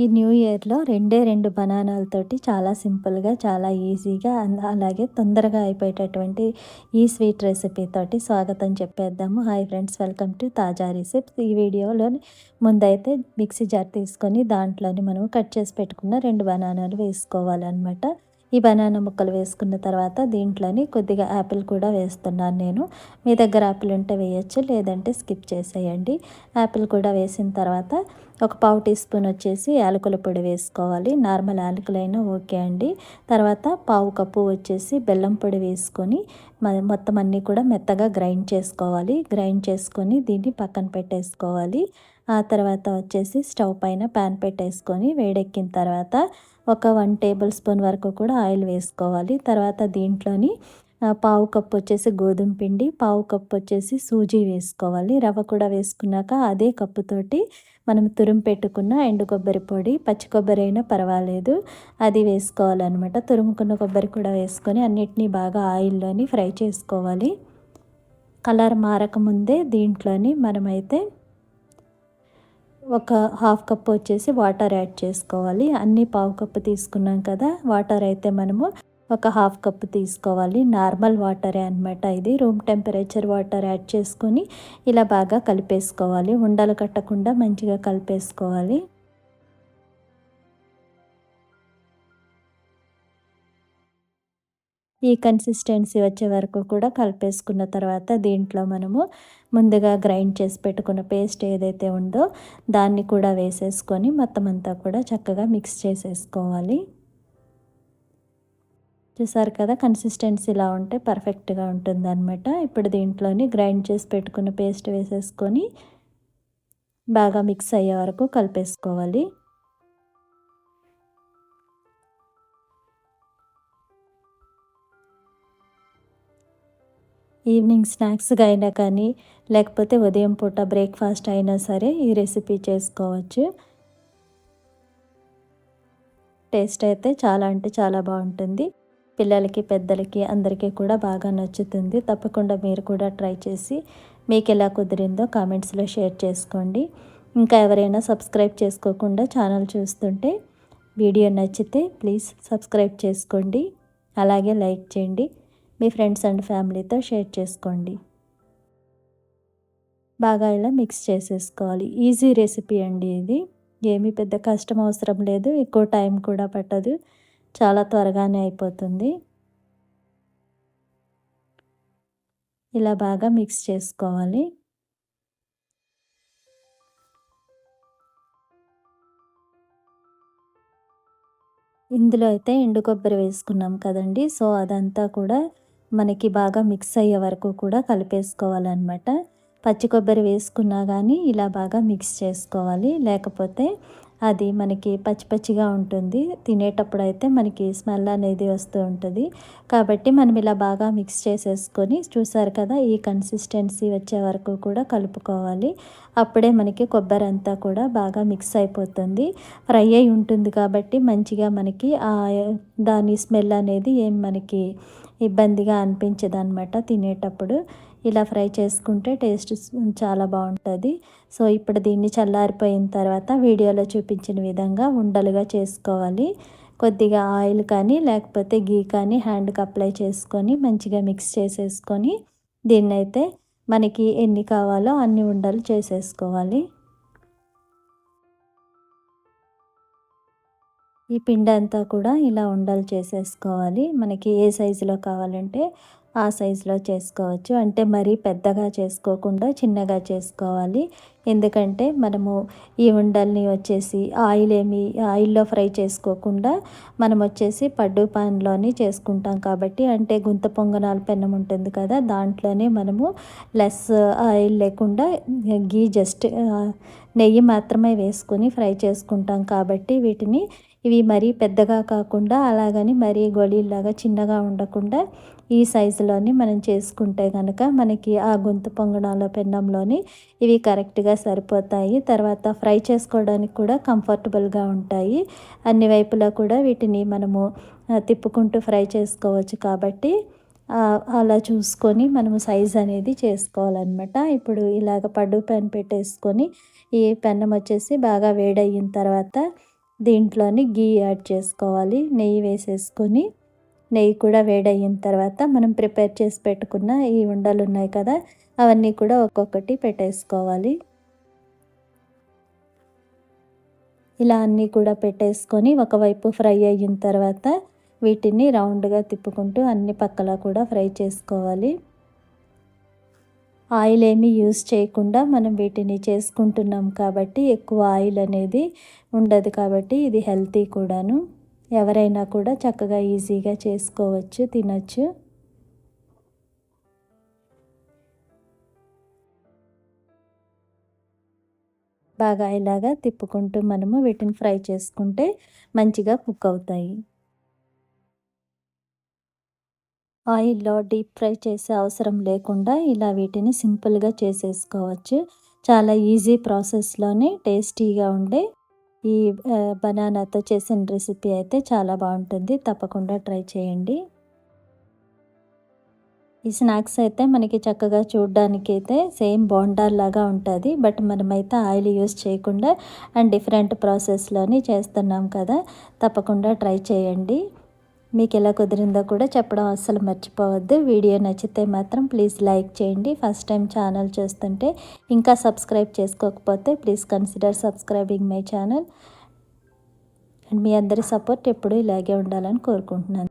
ఈ న్యూ ఇయర్‌లో రెండే రెండు బనానాలతోటి చాలా సింపుల్‌గా, చాలా ఈజీగా అలాగే తొందరగా అయిపోయేటటువంటి ఈ స్వీట్ రెసిపీతోటి స్వాగతం చెప్పేద్దాము. Hi friends welcome to Taaza recipes. ఈ వీడియోలోని ముందైతే మిక్సీ జార్ తీసుకొని దాంట్లోని మనం కట్ చేసి పెట్టుకున్న రెండు బనానాలు వేసుకోవాలన్నమాట. ఈ బనానా ముక్కలు వేసుకున్న తర్వాత దీంట్లోని కొద్దిగా యాపిల్ కూడా వేస్తున్నాను నేను. మీ దగ్గర యాపిల్ ఉంటే వేయచ్చు లేదంటే స్కిప్ చేసేయండి. యాపిల్ కూడా వేసిన తర్వాత ఒక పావు టీ స్పూన్ వచ్చేసి యాలకుల పొడి వేసుకోవాలి. నార్మల్ యాలకులైనా ఓకే అండి. తర్వాత పావు కప్పు వచ్చేసి బెల్లం పొడి వేసుకొని మొత్తం అన్నీ కూడా మెత్తగా గ్రైండ్ చేసుకోవాలి. గ్రైండ్ చేసుకొని దీన్ని పక్కన పెట్టేసుకోవాలి. ఆ తర్వాత వచ్చేసి స్టవ్ పైన ప్యాన్ పెట్టేసుకొని వేడెక్కిన తర్వాత ఒక వన్ టేబుల్ స్పూన్ వరకు కూడా ఆయిల్ వేసుకోవాలి. తర్వాత దీంట్లోని పావు కప్పు వచ్చేసి గోధుమ పిండి పావు కప్పు వచ్చేసి సూజీ వేసుకోవాలి. రవ్వ కూడా వేసుకున్నాక అదే కప్పుతోటి మనం తురుము పెట్టుకున్న ఎండు కొబ్బరి పొడి పచ్చి కొబ్బరి అయినా పర్వాలేదు అది వేసుకోవాలన్నమాట. తురుముకున్న కొబ్బరి కూడా వేసుకొని అన్నిటినీ బాగా ఆయిల్లోని ఫ్రై చేసుకోవాలి. కలర్ మారకముందే దీంట్లోని మనమైతే ఒక హాఫ్ కప్ వచ్చేసి వాటర్ యాడ్ చేసుకోవాలి. అన్నీ పావు కప్పు తీసుకున్నాం కదా వాటర్ అయితే మనము ఒక హాఫ్ కప్ తీసుకోవాలి. నార్మల్ వాటరే అనమాట ఇది. రూమ్ టెంపరేచర్ వాటర్ యాడ్ చేసుకొని ఇలా బాగా కలిపేసుకోవాలి. ఉండలు కట్టకుండా మంచిగా కలిపేసుకోవాలి. ఈ కన్సిస్టెన్సీ వచ్చే వరకు కూడా కలిపేసుకున్న తర్వాత దీంట్లో మనము ముందుగా గ్రైండ్ చేసి పెట్టుకున్న పేస్ట్ ఏదైతే ఉందో దాన్ని కూడా వేసేసుకొని మొత్తం అంతా కూడా చక్కగా మిక్స్ చేసేసుకోవాలి. చూసారు కదా కన్సిస్టెన్సీ ఇలా ఉంటే పర్ఫెక్ట్గా ఉంటుంది అనమాట ఇప్పుడు దీంట్లోని గ్రైండ్ చేసి పెట్టుకున్న పేస్ట్ వేసేసుకొని బాగా మిక్స్ అయ్యే వరకు కలిపేసుకోవాలి. ఈవినింగ్ స్నాక్స్గా అయినా కానీ లేకపోతే ఉదయం పూట బ్రేక్ఫాస్ట్ అయినా సరే ఈ రెసిపీ చేసుకోవచ్చు. టేస్ట్ అయితే చాలా అంటే చాలా బాగుంటుంది. పిల్లలకి పెద్దలకి అందరికీ కూడా బాగా నచ్చుతుంది. తప్పకుండా మీరు కూడా ట్రై చేసి మీకు ఎలా కుదిరిందో కామెంట్స్లో షేర్ చేసుకోండి. ఇంకా ఎవరైనా సబ్స్క్రైబ్ చేసుకోకుండా ఛానల్ చూస్తుంటే వీడియో నచ్చితే ప్లీజ్ సబ్స్క్రైబ్ చేసుకోండి. అలాగే లైక్ చేయండి. మీ ఫ్రెండ్స్ అండ్ ఫ్యామిలీతో షేర్ చేసుకోండి. బాగా ఇలా మిక్స్ చేసేసుకోవాలి. ఈజీ రెసిపీ అండి ఇది. ఏమీ పెద్ద కష్టం అవసరం లేదు. ఎక్కువ టైం కూడా పట్టదు. చాలా త్వరగానే అయిపోతుంది. ఇలా బాగా మిక్స్ చేసుకోవాలి. ఇందులో అయితే ఎండు కొబ్బరి వేసుకున్నాం కదండి. సో అదంతా కూడా మనకి బాగా మిక్స్ అయ్యే వరకు కూడా కలిపేసుకోవాలన్నమాట. పచ్చి కొబ్బరి వేసుకున్నా కానీ ఇలా బాగా మిక్స్ చేసుకోవాలి. లేకపోతే అది మనకి పచ్చి పచ్చిగా ఉంటుంది. తినేటప్పుడు అయితే మనకి స్మెల్ అనేది వస్తూ ఉంటుంది. కాబట్టి మనం ఇలా బాగా మిక్స్ చేసేసుకొని చూసారు కదా ఈ కన్సిస్టెన్సీ వచ్చే వరకు కూడా కలుపుకోవాలి. అప్పుడే మనకి కొబ్బరి అంతా కూడా బాగా మిక్స్ అయిపోతుంది. ఫ్రై అయి ఉంటుంది కాబట్టి మంచిగా మనకి దాని స్మెల్ అనేది ఏం మనకి ఇబ్బందిగా అనిపించదు అనమాట తినేటప్పుడు. ఇలా ఫ్రై చేసుకుంటే టేస్ట్ చాలా బాగుంటుంది. సో ఇప్పుడు దీన్ని చల్లారిపోయిన తర్వాత వీడియోలో చూపించిన విధంగా ఉండలుగా చేసుకోవాలి. కొద్దిగా ఆయిల్ కానీ లేకపోతే గీ కానీ హ్యాండ్కి అప్లై చేసుకొని మంచిగా మిక్స్ చేసేసుకొని దీన్నైతే మనకి ఎన్ని కావాలో అన్ని ఉండలు చేసేసుకోవాలి. ఈ పిండి అంతా కూడా ఇలా ఉండలు చేసేసుకోవాలి. మనకి ఏ సైజులో కావాలంటే ఆ సైజులో చేసుకోవచ్చు. అంటే మరీ పెద్దగా చేసుకోకుండా చిన్నగా చేసుకోవాలి. ఎందుకంటే మనము ఈ ఉండల్ని వచ్చేసి ఆయిల్ ఏమి ఆయిల్లో ఫ్రై చేసుకోకుండా మనం వచ్చేసి పడ్డు పాన్లోనే చేసుకుంటాం కాబట్టి అంటే గుంత పొంగనాలు పెన్నం ఉంటుంది కదా దాంట్లోనే మనము లెస్ ఆయిల్ లేకుండా గీ జస్ట్ నెయ్యి మాత్రమే వేసుకొని ఫ్రై చేసుకుంటాం కాబట్టి వీటిని ఇవి మరీ పెద్దగా కాకుండా అలాగని మరీ గొలీలాగా చిన్నగా ఉండకుండా ఈ సైజులో సైజులోని మనం చేసుకుంటే కనుక మనకి ఆ గొంతు పొంగణాల పెన్నంలోని ఇవి కరెక్ట్గా సరిపోతాయి. తర్వాత ఫ్రై చేసుకోవడానికి కూడా కంఫర్టబుల్గా ఉంటాయి. అన్ని వైపులా కూడా వీటిని మనము తిప్పుకుంటూ ఫ్రై చేసుకోవచ్చు కాబట్టి అలా చూసుకొని మనము సైజ్ అనేది చేసుకోవాలన్నమాట. ఇప్పుడు ఇలాగ పడ్డు పెన్ పెట్టేసుకొని ఈ పెన్నం వచ్చేసి బాగా వేడయిన తర్వాత దీంట్లోని గీ యాడ్ చేసుకోవాలి. నెయ్యి వేసేసుకొని నెయ్యి కూడా వేడయిన తర్వాత మనం ప్రిపేర్ చేసి పెట్టుకున్న ఈ ఉండలు ఉన్నాయి కదా అవన్నీ కూడా ఒక్కొక్కటి పెట్టేసుకోవాలి. ఇలా అన్నీ కూడా పెట్టేసుకొని ఒకవైపు ఫ్రై అయిన తర్వాత వీటిని రౌండ్గా తిప్పుకుంటూ అన్ని పక్కల కూడా ఫ్రై చేసుకోవాలి. ఆయిల్ ఏమీ యూస్ చేయకుండా మనం వీటిని చేసుకుంటున్నాం కాబట్టి ఎక్కువ ఆయిల్ అనేది ఉండదు కాబట్టి ఇది హెల్తీ కూడాను. ఎవరైనా కూడా చక్కగా ఈజీగా చేసుకోవచ్చు తినచ్చు. బాగా ఇలాగా తిప్పుకుంటూ మనము వీటిని ఫ్రై చేసుకుంటే మంచిగా కుక్ అవుతాయి. ఆయిల్లో డీప్ ఫ్రై చేసే అవసరం లేకుండా ఇలా వీటిని సింపుల్గా చేసేసుకోవచ్చు. చాలా ఈజీ ప్రాసెస్లోనే టేస్టీగా ఉండే ఈ బనానాతో చేసిన రెసిపీ అయితే చాలా బాగుంటుంది. తప్పకుండా ట్రై చేయండి. ఈ స్నాక్స్ అయితే మనకి చక్కగా చూడడానికి అయితే సేమ్ బోండాల్లాగా ఉంటుంది. బట్ మనమైతే ఆయిల్ యూస్ చేయకుండా అండ్ డిఫరెంట్ ప్రాసెస్లోని చేస్తున్నాం కదా. తప్పకుండా ట్రై చేయండి. మీకు ఎలా కుదిరిందో కూడా చెప్పడం అస్సలు మర్చిపోవద్దు. వీడియో నచ్చితే మాత్రం ప్లీజ్ లైక్ చేయండి. ఫస్ట్ టైం ఛానల్ చూస్తుంటే ఇంకా సబ్స్క్రైబ్ చేసుకోకపోతే please consider subscribing my channel. And మీ అందరి సపోర్ట్ ఎప్పుడూ ఇలాగే ఉండాలని కోరుకుంటున్నాను.